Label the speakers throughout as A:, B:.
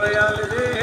A: দয়াল রে ও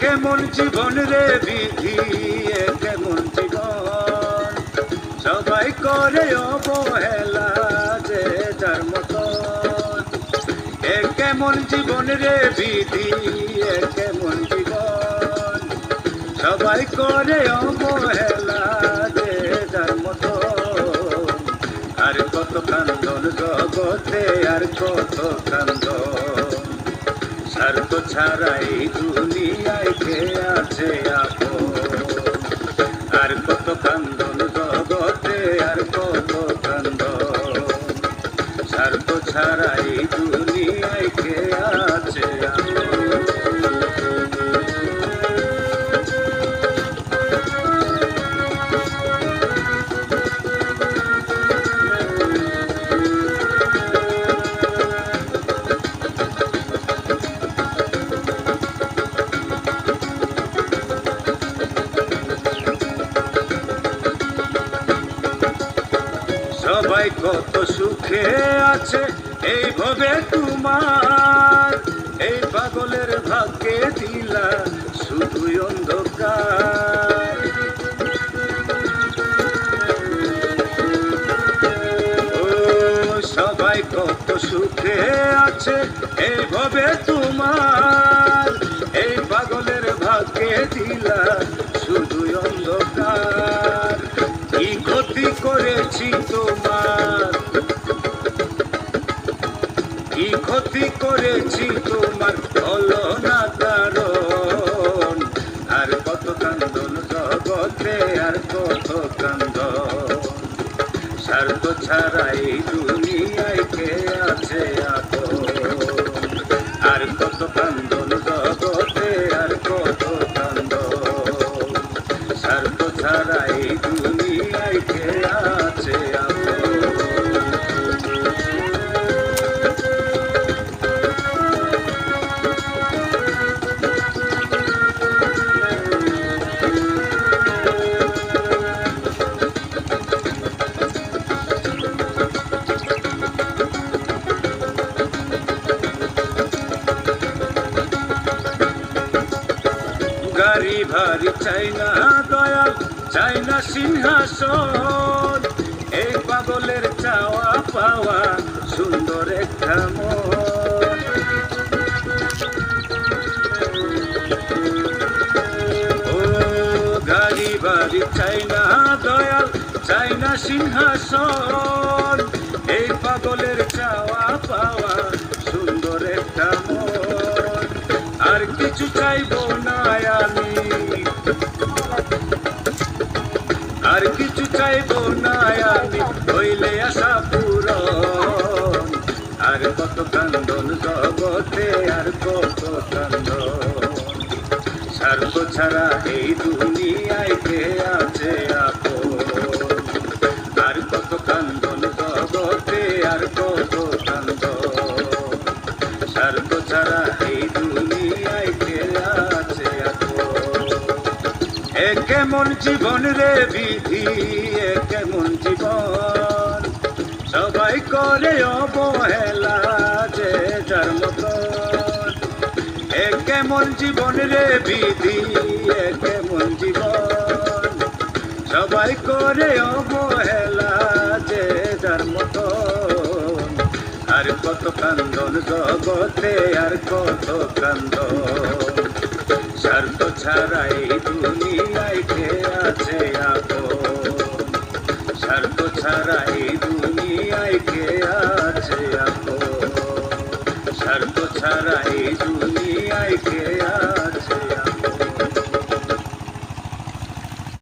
A: কেমন জীবন রে বিধি কেমন জীবন? সবাই করে অবহেলা যে যার মতন। এ কেমন জীবন রে বিধি কেমন জীবন? সবাই করে অবহেলা যে যার মতন। আর কত কান্দন জগতে, আর কত কান্দন স্বার্থ ছাড়াই দুনিয়ায় আছে আপন? আর কত কান্দন সবাই কত সুখে আছে, এই ভবে তোমার। এই পাগলের ভাগ্যে দিলা শুধু অন্ধকার। ও, সবাই কত সুখে আছে এই ভবে তোমার। এই পাগলের ভাগ্যে দিলা কি ক্ষতি করেছি তোমার হলো না কারণ আর কত কান্দন জগতে, আর কত কান্দ স্বার্থ ছাড়াই দুনিয়ায় কে আছে আর কত কান্দন গাড়ি ভারী চাই না দয়াল চাই না সিংহাসন। এই পাগলের চাওয়া পাওয়া সুন্দর একটা মন ও গাড়ি বাড়ি চাই না দয়াল চাই না সিংহাসন। এই পাগলের চাওয়া পাওয়া সুন্দর একটা মন আর কিছু চাইব আর কিছু চাইব না আমি, হইলে আশা পূরণ। আর কত কান্দন জগতে, আর কত কান্দন। সার্ব ছাড়া এই দুনিয়ায় কে আছে কেমন জীবন রে বিধি? এ কেমন জীবন? সবাই করে অবহেলা যে যার মতন। এ কেমন জীবন রে বিধি? এ কেমন জীবন? সবাই করে অবহেলা যে যার মতন। আর কত কান্দন জগতে, আর কত কান্দন। স্বার্থ ছাড়াই দুনিয়ায় স্বার্থ ছাড়া এই দুনিয়ায় কে